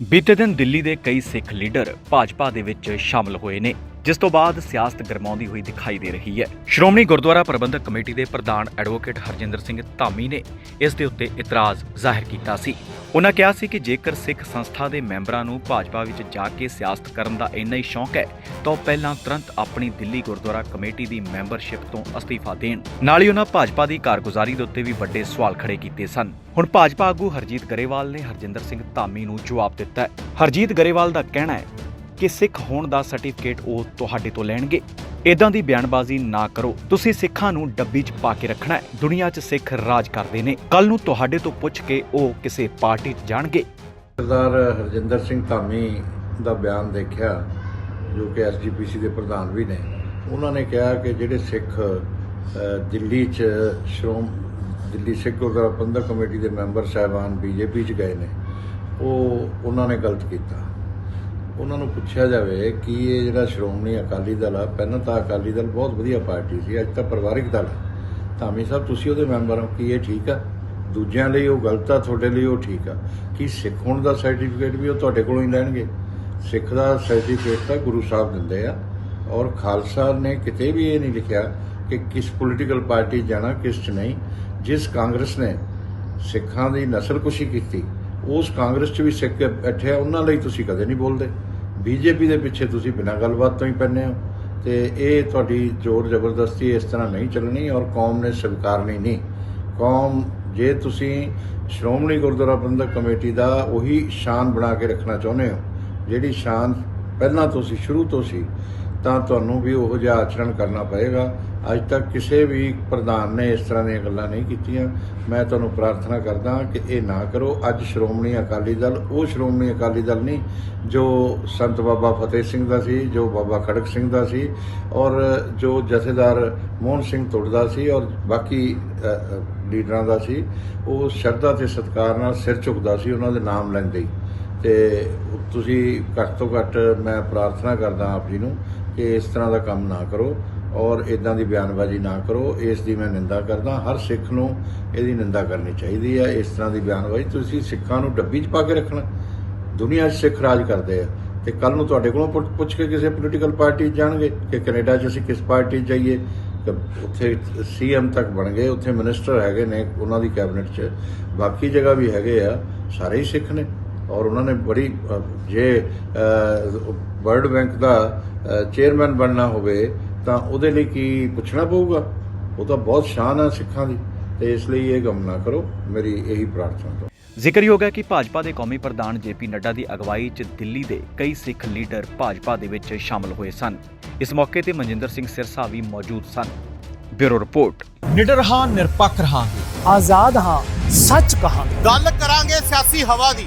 ਬੀਤੇ ਦਿਨ ਦਿੱਲੀ ਦੇ ਕਈ ਸਿੱਖ ਲੀਡਰ ਭਾਜਪਾ ਦੇ ਵਿੱਚ ਸ਼ਾਮਲ ਹੋਏ ਨੇ। ਜਿਸ ਤੋਂ ਬਾਅਦ ਸਿਆਸਤ ਗਰਮਾਉਂਦੀ ਹੋਈ ਦਿਖਾਈ ਦੇ ਰਹੀ ਹੈ। ਸ਼੍ਰੋਮਣੀ ਗੁਰਦੁਆਰਾ ਪ੍ਰਬੰਧਕ ਕਮੇਟੀ ਦੇ ਪ੍ਰਧਾਨ ਐਡਵੋਕੇਟ ਹਰਜਿੰਦਰ ਸਿੰਘ ਧਾਮੀ ਨੇ ਇਸ ਦੇ ਉੱਤੇ ਇਤਰਾਜ਼ ਜ਼ਾਹਿਰ ਕੀਤਾ ਸੀ। ਉਹਨਾਂ ਕਿਹਾ ਸੀ ਕਿ ਜੇਕਰ ਸਿੱਖ ਸੰਸਥਾ ਦੇ ਮੈਂਬਰਾਂ ਨੂੰ ਭਾਜਪਾ ਵਿੱਚ ਜਾ ਕੇ ਸਿਆਸਤ ਕਰਨ ਦਾ ਇੰਨਾ ਹੀ ਸ਼ੌਂਕ ਹੈ, ਤਾਂ ਉਹ ਪਹਿਲਾਂ ਤੁਰੰਤ ਆਪਣੀ ਦਿੱਲੀ ਗੁਰਦੁਆਰਾ ਕਮੇਟੀ ਦੀ ਮੈਂਬਰਸ਼ਿਪ ਤੋਂ ਅਸਤੀਫਾ ਦੇਣ। ਨਾਲ ਹੀ ਉਹਨਾਂ ਭਾਜਪਾ ਦੀ ਕਾਰਗੁਜ਼ਾਰੀ ਦੇ ਉੱਤੇ ਵੀ ਵੱਡੇ ਸਵਾਲ ਖੜੇ ਕੀਤੇ ਸਨ। ਹੁਣ ਭਾਜਪਾ ਆਗੂ ਹਰਜੀਤ ਗਰੇਵਾਲ ਨੇ ਹਰਜਿੰਦਰ ਸਿੰਘ ਧਾਮੀ ਨੂੰ ਜਵਾਬ ਦਿੱਤਾ ਹੈ। ਹਰਜੀਤ ਗਰੇਵਾਲ ਦਾ ਕਹਿਣਾ ਹੈ ਕਿ ਸਿੱਖ ਹੋਣ ਦਾ ਸਰਟੀਫਿਕੇਟ ਉਹ ਤੁਹਾਡੇ ਤੋਂ ਲੈਣਗੇ। ਇਦਾਂ ਦੀ ਬਿਆਨਬਾਜ਼ੀ ਨਾ ਕਰੋ। ਤੁਸੀਂ ਸਿੱਖਾਂ ਨੂੰ ਡੱਬੀ 'ਚ ਪਾ ਕੇ ਰੱਖਣਾ ਹੈ। ਦੁਨੀਆ 'ਚ ਸਿੱਖ ਰਾਜ ਕਰਦੇ ਨੇ। ਕੱਲ ਨੂੰ ਤੁਹਾਡੇ ਤੋਂ ਪੁੱਛ ਕੇ ਉਹ ਕਿਸੇ ਪਾਰਟੀ 'ਚ ਜਾਣਗੇ। ਸਰਦਾਰ ਹਰਜਿੰਦਰ ਸਿੰਘ ਧਾਮੀ ਦਾ ਬਿਆਨ ਦੇਖਿਆ, ਜੋ ਕਿ ਐਸਜੀਪੀਸੀ ਦੇ ਪ੍ਰਧਾਨ ਵੀ ਨੇ। ਉਹਨਾਂ ਨੇ ਕਿਹਾ ਕਿ ਜਿਹੜੇ ਸਿੱਖ ਦਿੱਲੀ 'ਚ ਸ਼੍ਰੋਮ, ਦਿੱਲੀ ਸਿੱਖ ਗੁਰਦੁਆਰਾ ਪ੍ਰਬੰਧਕ ਕਮੇਟੀ ਦੇ ਮੈਂਬਰ ਸਾਹਿਬਾਨ ਬੀਜੇਪੀ 'ਚ ਗਏ ਨੇ, ਉਹ, ਉਹਨਾਂ ਨੇ ਗਲਤ ਕੀਤਾ। ਉਹਨਾਂ ਨੂੰ ਪੁੱਛਿਆ ਜਾਵੇ ਕਿ ਇਹ ਜਿਹੜਾ ਸ਼੍ਰੋਮਣੀ ਅਕਾਲੀ ਦਲ ਆ, ਪਹਿਲਾਂ ਤਾਂ ਅਕਾਲੀ ਦਲ ਬਹੁਤ ਵਧੀਆ ਪਾਰਟੀ ਸੀ, ਅੱਜ ਤਾਂ ਪਰਿਵਾਰਿਕ ਦਲ ਧਾਮੀ ਸਾਹਿਬ, ਤੁਸੀਂ ਉਹਦੇ ਮੈਂਬਰ ਹੋ ਕਿ ਇਹ ਠੀਕ ਆ? ਦੂਜਿਆਂ ਲਈ ਉਹ ਗਲਤ ਆ, ਤੁਹਾਡੇ ਲਈ ਉਹ ਠੀਕ ਆ। ਕਿ ਸਿੱਖ ਹੋਣ ਦਾ ਸਰਟੀਫਿਕੇਟ ਵੀ ਉਹ ਤੁਹਾਡੇ ਕੋਲੋਂ ਹੀ ਲੈਣਗੇ? ਸਿੱਖ ਦਾ ਸਰਟੀਫਿਕੇਟ ਤਾਂ ਗੁਰੂ ਸਾਹਿਬ ਦਿੰਦੇ ਆ। ਔਰ ਖਾਲਸਾ ਨੇ ਕਿਤੇ ਵੀ ਇਹ ਨਹੀਂ ਲਿਖਿਆ ਕਿ ਕਿਸ ਪੋਲੀਟੀਕਲ ਪਾਰਟੀ ਜਾਣਾ, ਕਿਸ ਚ ਨਹੀਂ। ਜਿਸ ਕਾਂਗਰਸ ਨੇ ਸਿੱਖਾਂ ਦੀ ਨਸਲਕੁਸ਼ੀ ਕੀਤੀ ਉਸ ਕਾਂਗਰਸ 'ਚ ਵੀ ਸਿੱਖ ਬੈਠੇ ਆ, ਉਹਨਾਂ ਲਈ ਤੁਸੀਂ ਕਦੇ ਨਹੀਂ ਬੋਲਦੇ। ਬੀਜੇਪੀ ਦੇ ਪਿੱਛੇ ਤੁਸੀਂ ਬਿਨਾਂ ਗੱਲਬਾਤ ਤੋਂ ਹੀ ਪੈਂਦੇ ਹੋ। ਤੇ ਇਹ ਤੁਹਾਡੀ ਜ਼ੋਰ ਜ਼ਬਰਦਸਤੀ ਇਸ ਤਰ੍ਹਾਂ ਨਹੀਂ ਚੱਲਣੀ ਔਰ ਕੌਮ ਨੇ ਸਵੀਕਾਰਨੀ ਨਹੀਂ। ਕੌਮ, ਜੇ ਤੁਸੀਂ ਸ਼੍ਰੋਮਣੀ ਗੁਰਦੁਆਰਾ ਪ੍ਰਬੰਧਕ ਕਮੇਟੀ ਦਾ ਉਹੀ ਸ਼ਾਨ ਬਣਾ ਕੇ ਰੱਖਣਾ ਚਾਹੁੰਦੇ ਹੋ, ਜਿਹੜੀ ਸ਼ਾਨ ਪਹਿਲਾਂ ਤੋਂ ਸੀ, ਸ਼ੁਰੂ ਤੋਂ ਸੀ ਤਾਂ ਤੁਹਾਨੂੰ ਵੀ ਉਹੋ ਜਿਹਾ ਆਚਰਣ ਕਰਨਾ ਪਏਗਾ। ਅੱਜ ਤੱਕ ਕਿਸੇ ਵੀ ਪ੍ਰਧਾਨ ਨੇ ਇਸ ਤਰ੍ਹਾਂ ਦੀਆਂ ਗੱਲਾਂ ਨਹੀਂ ਕੀਤੀਆਂ। ਮੈਂ ਤੁਹਾਨੂੰ ਪ੍ਰਾਰਥਨਾ ਕਰਦਾ ਕਿ ਇਹ ਨਾ ਕਰੋ। ਅੱਜ ਸ਼੍ਰੋਮਣੀ ਅਕਾਲੀ ਦਲ, ਉਹ ਸ਼੍ਰੋਮਣੀ ਅਕਾਲੀ ਦਲ ਨਹੀਂ, ਜੋ ਸੰਤ ਬਾਬਾ ਫਤਿਹ ਸਿੰਘ ਦਾ ਸੀ, ਜੋ ਬਾਬਾ ਖੜਕ ਸਿੰਘ ਦਾ ਸੀ, ਔਰ ਜੋ ਜਥੇਦਾਰ ਮੋਹਨ ਸਿੰਘ ਤੁੜਦਾ ਸੀ, ਔਰ ਬਾਕੀ ਲੀਡਰਾਂ ਦਾ ਸੀ, ਉਹ ਸ਼ਰਧਾ ਤੇ ਸਤਿਕਾਰ ਨਾਲ ਸਿਰ ਝੁਕਦਾ ਸੀ, ਉਹਨਾਂ ਦੇ ਨਾਮ ਲੈਂਦੇ ਹੀ। ਤੇ ਤੁਸੀਂ ਘੱਟ ਤੋਂ ਘੱਟ ਮੈਂ ਪ੍ਰਾਰਥਨਾ ਕਰਦਾ ਆਪ ਜੀ ਨੂੰ ਕਿ ਇਸ ਤਰ੍ਹਾਂ ਦਾ ਕੰਮ ਨਾ ਕਰੋ ਔਰ ਇਦਾਂ ਦੀ ਬਿਆਨਬਾਜ਼ੀ ਨਾ ਕਰੋ। ਇਸ ਦੀ ਮੈਂ ਨਿੰਦਾ ਕਰਦਾ। ਹਰ ਸਿੱਖ ਨੂੰ ਇਹਦੀ ਨਿੰਦਾ ਕਰਨੀ ਚਾਹੀਦੀ ਹੈ। ਇਸ ਤਰ੍ਹਾਂ ਦੀ ਬਿਆਨਬਾਜ਼ੀ ਤੁਸੀਂ ਸਿੱਖਾਂ ਨੂੰ ਡੱਬੀ 'ਚ ਪਾ ਕੇ ਰੱਖਣਾ। ਦੁਨੀਆ 'ਚ ਸਿੱਖ ਰਾਜ ਕਰਦੇ ਆ ਤੇ ਕੱਲ ਨੂੰ ਤੁਹਾਡੇ ਕੋਲੋਂ ਪੁੱਛ- ਪੁੱਛ ਕੇ ਕਿਸੇ ਪੋਲੀਟੀਕਲ ਪਾਰਟੀ 'ਚ ਜਾਣਗੇ ਕਿ ਕੈਨੇਡਾ 'ਚ ਅਸੀਂ ਕਿਸ ਪਾਰਟੀ 'ਚ ਜਾਈਏ। ਤੇ ਉੱਥੇ ਸੀਐਮ ਤੱਕ ਬਣ ਗਏ। ਉੱਥੇ ਮਿਨਿਸਟਰ ਹੈਗੇ ਨੇ ਉਹਨਾਂ ਦੀ ਕੈਬਨਿਟ 'ਚ। ਬਾਕੀ ਜਗ੍ਹਾ ਵੀ ਹੈਗੇ ਆ। ਸਾਰੇ ਹੀ ਸਿੱਖ ਨੇ। ਔਰ ਉਹਨਾਂ ਨੇ ਬੜੀ ਜੇ ਵਰਲਡ ਬੈਂਕ ਦਾ ਚੇਅਰਮੈਨ ਬਣਨਾ ਹੋਵੇ ਤਾਂ ਉਹਦੇ ਲਈ ਕੀ ਪੁੱਛਣਾ ਪਊਗਾ? ਉਹ ਤਾਂ ਬਹੁਤ ਸ਼ਾਨ ਹੈ ਸਿੱਖਾਂ ਦੀ। ਤੇ ਇਸ ਲਈ ਇਹ ਕੰਮ ਨਾ ਕਰੋ। ਮੇਰੀ ਇਹੀ ਪ੍ਰਾਰਥਨਾ ਹੈ ਜ਼ਿਕਰਯੋਗ ਹੈ ਕਿ ਭਾਜਪਾ ਦੇ ਕੌਮੀ ਪ੍ਰਧਾਨ ਜੇਪੀ ਨੱਡਾ ਦੀ ਅਗਵਾਈ 'ਚ ਦਿੱਲੀ ਦੇ ਕਈ ਸਿੱਖ ਲੀਡਰ ਭਾਜਪਾ ਦੇ ਵਿੱਚ ਸ਼ਾਮਲ ਹੋਏ ਸਨ। ਇਸ ਮੌਕੇ ਤੇ ਮਨਜਿੰਦਰ ਸਿੰਘ ਸਿਰਸਾ ਵੀ ਮੌਜੂਦ ਸਨ। Bureau report. ਨਿਡਰ ਹਾਂ ਨਿਰਪੱਖ ਰਹਾਂਗੇ। ਆਜ਼ਾਦ ਹਾਂ ਸੱਚ ਕਹਾਂਗੇ। ਗੱਲ ਕਰਾਂਗੇ ਸਿਆਸੀ ਹਵਾ ਦੀ।